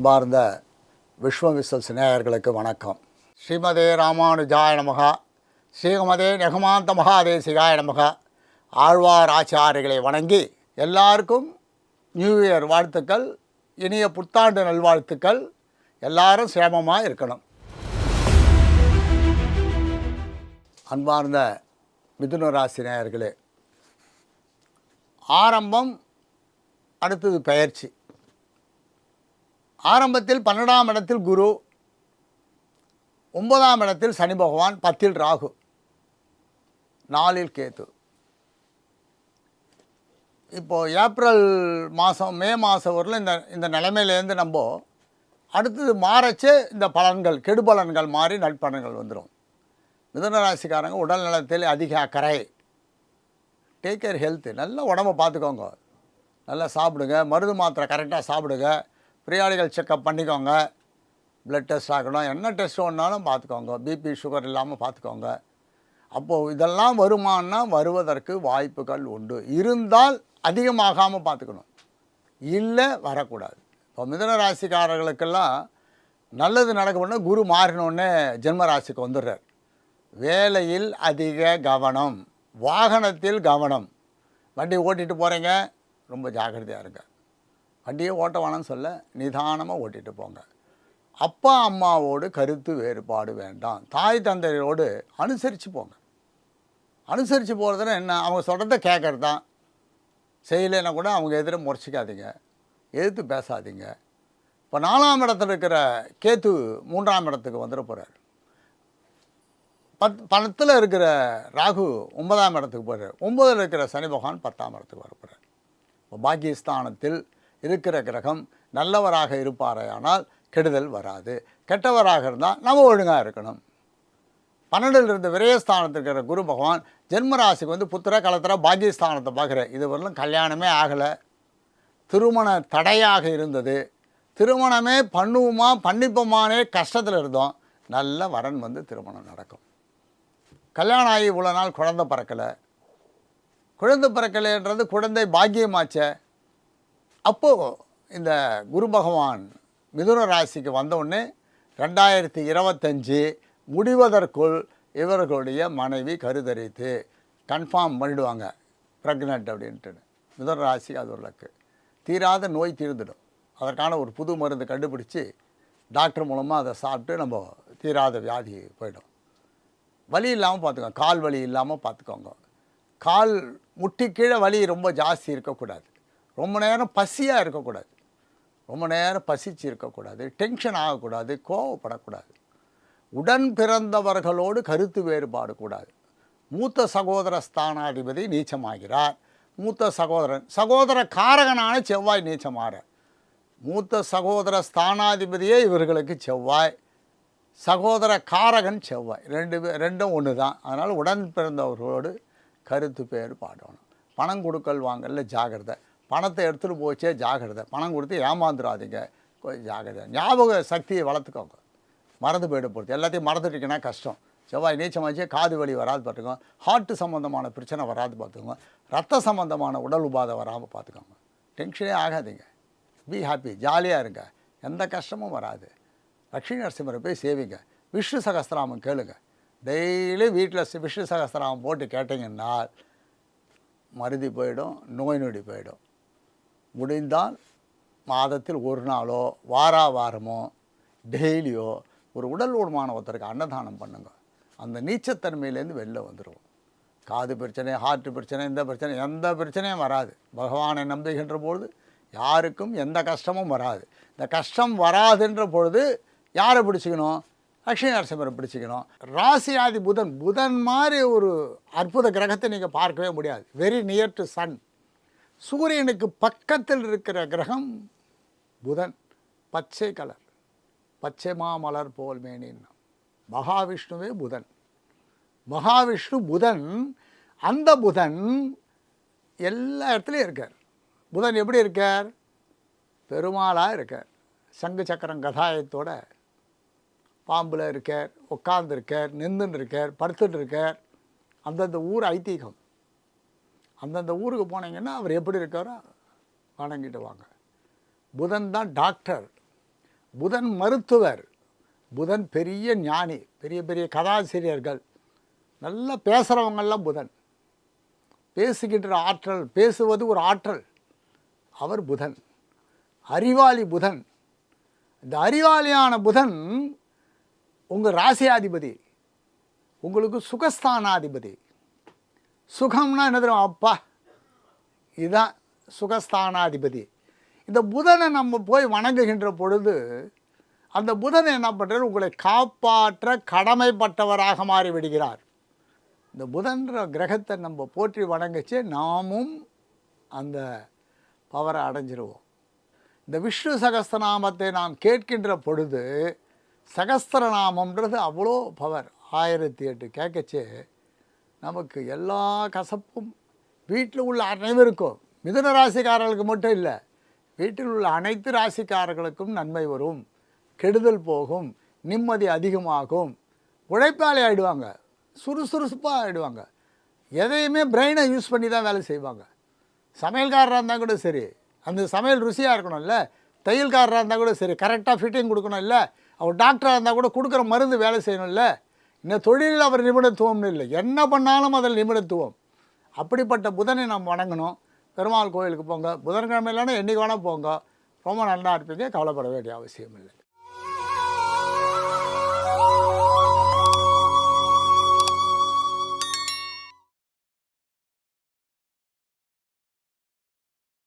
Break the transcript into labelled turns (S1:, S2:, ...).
S1: அன்பார்ந்த விஸ்வமிஸ்வல் சிநேகர்களுக்கு வணக்கம். ஸ்ரீமதே ராமானுஜாய நமகா. ஸ்ரீமதே நெகமாந்த மகாதேசிகாய நமகா. ஆழ்வார் ஆச்சாரிகளை வணங்கி எல்லாருக்கும் நியூ இயர் வாழ்த்துக்கள் இனிய புத்தாண்டு நல்வாழ்த்துக்கள். எல்லாரும் சேமமாக இருக்கணும். அன்பார்ந்த மிதுன நேயர்களே ஆரம்பம் அடுத்தது பயிற்சி ஆரம்பத்தில் பன்னெண்டாம் இடத்தில் குரு ஒன்பதாம் இடத்தில் சனி பகவான் பத்தில் ராகு நாலில் கேத்து இப்போது ஏப்ரல் மாதம் மே மாதம் வரல இந்த இந்த நிலைமையிலேருந்து நம்ம அடுத்தது மாறச்சே இந்த பலன்கள் கெடுபலன்கள் மாறி நட்பலன்கள் வந்துடும் மிதுன ராசிக்காரங்க உடல் நலத்தில் அதிக அக்கறை. டேக் கேர் ஹெல்த்து நல்ல உடம்பை பார்த்துக்கோங்க. நல்லா சாப்பிடுங்க. மருந்து மாத்திரை கரெக்டாக சாப்பிடுங்க. பிரியாணிகள் செக்கப் பண்ணிக்கோங்க. ப்ளட் டெஸ்ட் ஆகணும். என்ன டெஸ்ட் ஒன்றாலும் பார்த்துக்கோங்க. பிபி சுகர் இல்லாமல் பார்த்துக்கோங்க. அப்போது இதெல்லாம் வருமானா வருவதற்கு வாய்ப்புகள் உண்டு. இருந்தால் அதிகமாகாமல் பார்த்துக்கணும். இல்லை வரக்கூடாது. இப்போ மிதன ராசிக்காரர்களுக்கெல்லாம் நல்லது நடக்கணும்னா குரு மாறினோடனே ஜென்ம ராசிக்கு வந்துடுறார். வேலையில் அதிக கவனம். வாகனத்தில் கவனம். வண்டி ஓட்டிகிட்டு போகிறீங்க ரொம்ப ஜாக்கிரதையாக இருங்க. வண்டியை ஓட்ட வேணாம்னு சொல்ல நிதானமாக ஓட்டிகிட்டு போங்க. அப்பா அம்மாவோடு கருத்து வேறுபாடு வேண்டாம். தாய் தந்தையரோடு அனுசரித்து போங்க. அனுசரித்து போகிறதுனா என்ன? அவங்க சொல்கிறத கேட்கறது தான் செய்யலைன்னா கூட அவங்க எதிர முறைச்சிக்காதீங்க எதிர்த்து பேசாதீங்க. இப்போ நாலாம் இடத்துல இருக்கிற கேத்து மூன்றாம் இடத்துக்கு வந்துட போகிறார் பத் பணத்தில் இருக்கிற ராகு ஒன்பதாம் இடத்துக்கு போகிறார் ஒன்பதில் இருக்கிற சனி பகவான் பத்தாம் இடத்துக்கு வர போகிறார் இப்போ பாக்கியஸ்தானத்தில் இருக்கிற கிரகம் நல்லவராக இருப்பாரையானால் கெடுதல் வராது. கெட்டவராக இருந்தால் நம்ம ஒழுங்காக இருக்கணும். பன்னெண்டில் இருந்த விரயஸ்தானத்தில் இருக்கிற குரு பகவான் ஜென்மராசிக்கு வந்து புத்திர கலத்திர பாக்கியஸ்தானத்தை பார்க்குற இது வரலும் கல்யாணமே ஆகலை. திருமண தடையாக இருந்தது. திருமணமே பண்ணுவோமா பண்ணிப்போமானே கஷ்டத்தில் இருந்தோம். நல்ல வரன் வந்து திருமணம் நடக்கும். கல்யாணம் ஆகி இவ்வளோ நாள் குழந்தை பிறக்கலை. குழந்தை பிறக்கலைன்றது குழந்தை பாக்கியமாச்சே. அப்போது இந்த குரு பகவான் மிதுன ராசிக்கு வந்தவுடனே ரெண்டாயிரத்தி இருபத்தஞ்சி முடிவதற்குள் இவர்களுடைய மனைவி கருதரித்து கன்ஃபார்ம் பண்ணிடுவாங்க. ப்ரெக்னென்ட் அப்படின்ட்டு. மிதுன ராசி அது ஒரு லக்கு. தீராத நோய் தீர்ந்துடும். அதற்கான ஒரு புது மருந்து கண்டுபிடிச்சி டாக்டர் மூலமாக அதை சாப்பிட்டு நம்ம தீராத வியாதி போயிடும். வலி இல்லாமல் பார்த்துக்கோங்க. கால் வலி இல்லாமல் பார்த்துக்கோங்க. கால் முட்டி கீழே வலி ரொம்ப ஜாஸ்தி இருக்கக்கூடாது. ரொம்ப நேரம் பசியாக இருக்கக்கூடாது. ரொம்ப நேரம் பசிச்சு இருக்கக்கூடாது. டென்ஷன் ஆகக்கூடாது. கோவப்படக்கூடாது. உடன் பிறந்தவர்களோடு கருத்து வேறுபாடு கூடாது மூத்த சகோதர ஸ்தானாதிபதி நீச்சமாகிறார். மூத்த சகோதரன் சகோதர காரகனான செவ்வாய் நீச்சமாற மூத்த சகோதர ஸ்தானாதிபதியே இவர்களுக்கு செவ்வாய். சகோதர காரகன் செவ்வாய். ரெண்டு பேர் ரெண்டும் ஒன்று தான் அதனால் உடன் பிறந்தவர்களோடு கருத்து பேர் பாடணும் பணம் கொடுக்கல் வாங்கல ஜாகிரதை. பணத்தை எடுத்துகிட்டு போச்சே ஜாகிரதை. பணம் கொடுத்து ஏமாந்துடாதீங்க கொஞ்சம் ஜாகிரதை. ஞாபக சக்தியை வளர்த்துக்கோங்க. மறந்து போயிட போகிறது எல்லாத்தையும் மறந்துட்டீங்கன்னா கஷ்டம். செவ்வாய் நீச்சமாச்சு காது வலி வராது பார்த்துக்கோங்க. ஹார்ட்டு சம்மந்தமான பிரச்சனை வராது பார்த்துக்கோங்க. ரத்த சம்மந்தமான உடல் உபாதை வராமல் பார்த்துக்கோங்க. டென்ஷனே ஆகாதீங்க. பி ஹாப்பி ஜாலியாக இருங்க. எந்த கஷ்டமும் வராது. லக்ஷ்மி நரசிம்மரை போய் சேவிங்க. விஷ்ணு சகஸ்திராமம் கேளுங்க. டெய்லி வீட்டில் விஷ்ணு சகஸ்திராமம் போட்டு கேட்டிங்கன்னா மருதி போயிடும் நோய் நொடி போயிடும். முடிந்தால் மாதத்தில் ஒரு நாளோ வாரா வாரமோ டெய்லியோ ஒரு உடல் ஊனமான ஒருத்தருக்கு அன்னதானம் பண்ணுங்க. அந்த நீச்சத்தன்மையிலேருந்து வெளில வந்துடுவோம் காது பிரச்சனை ஹார்ட் பிரச்சனை இந்த பிரச்சனை எந்த பிரச்சனையும் வராது. பகவானை நம்புகின்ற பொழுது யாருக்கும் எந்த கஷ்டமும் வராது. இந்த கஷ்டம் வராதுன்ற பொழுது யாரை பிடிச்சிக்கணும்? லக்ஷ்மி நரசிம்மரை பிடிச்சிக்கணும். ராசியாதி புதன் புதன் மாதிரி ஒரு அற்புத கிரகத்தை நீங்கள் பார்க்கவே முடியாது. வெரி நியர் டு சன் சூரியனுக்கு பக்கத்தில் இருக்கிற கிரகம் புதன். பச்சை கலர். பச்சை மாமலர் போல் மேனின். மகாவிஷ்ணுவே புதன். மகாவிஷ்ணு புதன் அந்த புதன் எல்லா இடத்துலையும் இருக்கார். புதன் எப்படி இருக்கார்? பெருமாளாக இருக்கார். சங்கு சக்கரம் கதாயத்தோட பாம்பில் இருக்கார் உட்கார்ந்துருக்கார் நின்றுன்னு இருக்கார் படுத்துட்டு இருக்கார். அந்தந்த ஊர் ஐதீகம். அந்தந்த ஊருக்கு போனீங்கன்னா அவர் எப்படி இருக்காரோ வணங்கிட்டு வாங்க. புதன் தான் டாக்டர். புதன் மருத்துவர். புதன் பெரிய ஞானி பெரிய பெரிய கதாசிரியர்கள். நல்லா பேசுகிறவங்கெல்லாம் புதன். பேசுகின்ற ஆற்றல் பேசுவது ஒரு ஆற்றல். அவர் புதன். அறிவாளி புதன். இந்த அறிவாளியான புதன் உங்கள் ராசியாதிபதி. உங்களுக்கு சுகஸ்தானாதிபதி. சுகம்னா என்ன தெரியும்? அப்பா. இதுதான் சுகஸ்தானாதிபதி. இந்த புதனை நம்ம போய் வணங்குகின்ற பொழுது அந்த புதன் என்ன பண்ணுறாரு உங்களை காப்பாற்ற கடமைப்பட்டவராக மாறி விடுகிறார் இந்த புதன்ற கிரகத்தை நம்ம போற்றி வணங்கிச்சு நாமும் அந்த பவரை அடைஞ்சிருவோம். இந்த விஷ்ணு சகஸ்திரநாமத்தை நாம் கேட்கின்ற பொழுது சகஸ்திரநாமம்ன்றது அவ்வளோ பவர் ஆயிரத்தி எட்டு கேட்கச்சே. நமக்கு எல்லா கசப்பும் வீட்டில் உள்ள அனைவருக்கும். மிதுன ராசிக்காரர்களுக்கு மட்டும் இல்லை. வீட்டில் உள்ள அனைத்து ராசிக்காரர்களுக்கும் நன்மை வரும். கெடுதல் போகும். நிம்மதி அதிகமாகும். உழைப்பாளி ஆகிடுவாங்க சுறுசுறுசுப்பாக ஆகிடுவாங்க எதையுமே பிரெயினை யூஸ் பண்ணி தான் வேலை செய்வாங்க. சமையல்காரராக இருந்தால் கூட சரி. அந்த சமையல் ருசியாக இருக்கணும்ல. தையல்காரராக இருந்தால் கூட சரி. கரெக்டாக ஃபிட்டிங் கொடுக்கணும் இல்லை அவர் டாக்டராக இருந்தால் கூட கொடுக்குற மருந்து வேலை செய்யணும்ல. இந்த தொழிலில் அவர் நிபுணத்துவம்னு இல்லை. என்ன பண்ணாலும் அதில் நிபுணத்துவம். அப்படிப்பட்ட புதனை நாம் வணங்கணும். பெருமாள் கோயிலுக்கு போங்க. புதன்கிழமை இல்லைன்னா என்றைக்கு வேணால் போங்க. ரொம்ப நல்லா இருப்பீங்க. கவலைப்பட வேண்டிய அவசியம் இல்லை